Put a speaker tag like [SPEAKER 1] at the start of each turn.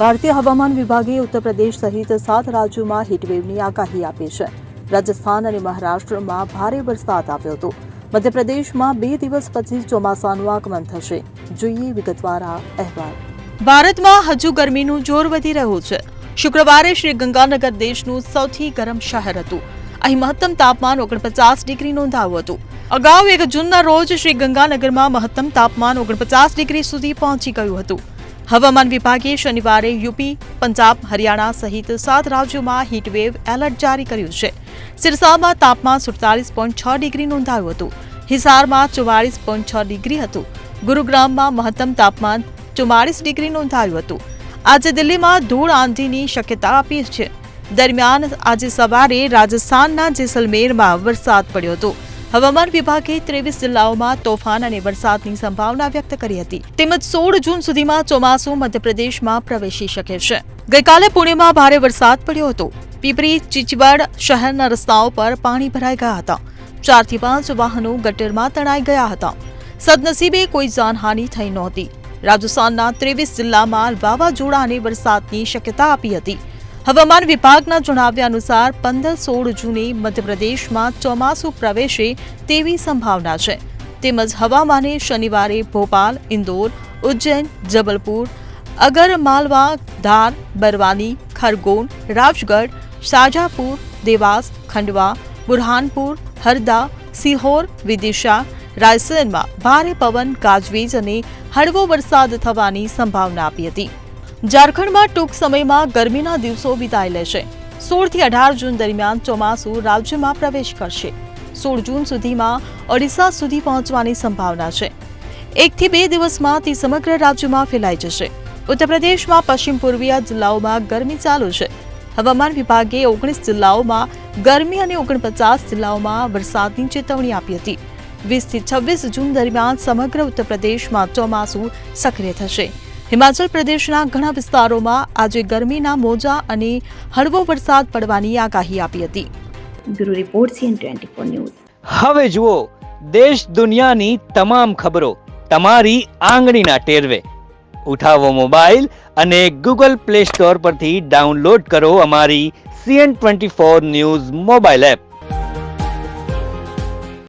[SPEAKER 1] ભારતીય હવામાન વિભાગે ઉત્તર પ્રદેશ સહિત સાત રાજ્યોમાં હીટવેવની આગાહી આપી છે. રાજસ્થાન અને મહારાષ્ટ્રમાં ભારે વરસાદ આવ્યો હતો. મધ્યપ્રદેશમાં બે દિવસ પછી ચોમાસાનું આગમન થશે. જોઈએ વિગતવાર આ અહેવાલ. ભારતમાં હજુ ગરમીનું જોર વધી રહ્યું છે. શુક્રવારે શ્રી ગંગાનગર દેશનું સૌથી ગરમ શહેર હતું. અહીં મહત્તમ તાપમાન ઓગણપચાસ ડિગ્રી નોંધાયું હતું. અગાઉ એક જૂનના રોજ શ્રી ગંગાનગરમાં મહત્તમ તાપમાન ઓગણપચાસ ડિગ્રી સુધી પહોંચી ગયું હતું. હવામાન વિભાગે શનિવારે યુપી, પંજાબ, હરિયાણા સહિત સાત રાજ્યોમાં હીટવેવ એલર્ટ જારી કર્યું છે. સિરસામાં તાપમાન સુડતાલીસ પોઈન્ટ છ ડિગ્રી નોંધાયું હતું. હિસારમાં ચુમ્માળીસ પોઈન્ટ છ ડિગ્રી હતું. ગુરુગ્રામમાં મહત્તમ તાપમાન ચુમ્માળીસ ડિગ્રી નોંધાયું હતું. આજે દિલ્હીમાં ધૂળ આંધીની શક્યતા આપી છે. દરમિયાન આજે સવારે રાજસ્થાનના જેસલમેરમાં વરસાદ પડ્યો હતો. હવામાન વિભાગે ત્રેવીસ જિલ્લાઓમાં તોફાન અને વરસાદની સંભાવના વ્યક્ત કરી હતી. તેમજ સોળ જૂન સુધીમાં ચોમાસું મધ્યપ્રદેશમાં પ્રવેશી શકે છે. ગઈકાલે પુણેમાં ભારે વરસાદ પડ્યો હતો. પીપરી, ચીચવડ શહેરના રસ્તાઓ પર પાણી ભરાઈ ગયા હતા. ચારથી પાંચ વાહનો ગટરમાં તણાઈ ગયા હતા. સદનસીબે કોઈ જાનહાનિ થઈ નહોતી. રાજસ્થાનના ત્રેવીસ જિલ્લામાં વાવાઝોડા અને વરસાદની શક્યતા આપી હતી. હવામાન વિભાગના જણાવ્યા અનુસાર પંદર સોળ જૂને મધ્યપ્રદેશમાં ચોમાસું પ્રવેશે તેવી સંભાવના છે. તેમજ હવામાને શનિવારે ભોપાલ, ઇન્દોર, ઉજ્જૈન, જબલપુર અગર માલવા ધાર બરવાની ખરગોન, રાજગઢ, શાજાપુર, દેવાસ, ખંડવા, બુરહાનપુર, હરદા, સિહોર, વિદિશા, રાયસેનમાં ભારે પવન, ગાજવીજ અને હળવો વરસાદ થવાની સંભાવના આપી હતી. ઝારખંડમાં ટૂંક સમયમાં ગરમીના દિવસો વિતાઈ લેશે. સોળથી અઢાર જૂન દરમિયાન ચોમાસું રાજ્યમાં પ્રવેશ કરશે. સોળ જૂન સુધીમાં ઓડિશા સુધી પહોંચવાની સંભાવના છે. એકથી બે દિવસમાં તે સમગ્ર રાજ્યમાં ફેલાઈ જશે. ઉત્તર પ્રદેશમાં પશ્ચિમ પૂર્વીય જિલ્લાઓમાં ગરમી ચાલુ છે. હવામાન વિભાગે ઓગણીસ જિલ્લાઓમાં ગરમી અને ઓગણપચાસ જિલ્લાઓમાં વરસાદની ચેતવણી આપી હતી. વીસથી છવ્વીસ જૂન દરમિયાન સમગ્ર ઉત્તર પ્રદેશમાં ચોમાસું સક્રિય થશે. હિમાચલ પ્રદેશના ઘણા વિસ્તારોમાં આજે ગરમીના મોજા અને હળવો વરસાદ પડવાની આગાહી આપી હતી.
[SPEAKER 2] Bureau report CN twenty news.
[SPEAKER 3] હવે જુઓ દેશ દુનિયાની તમામ ખબરો તમારી આંગળીના ટેરવે. ઉઠાવો મોબાઈલ અને ગૂગલ પ્લે સ્ટોર પરથી ડાઉનલોડ કરો અમારી CN twenty four news mobile app.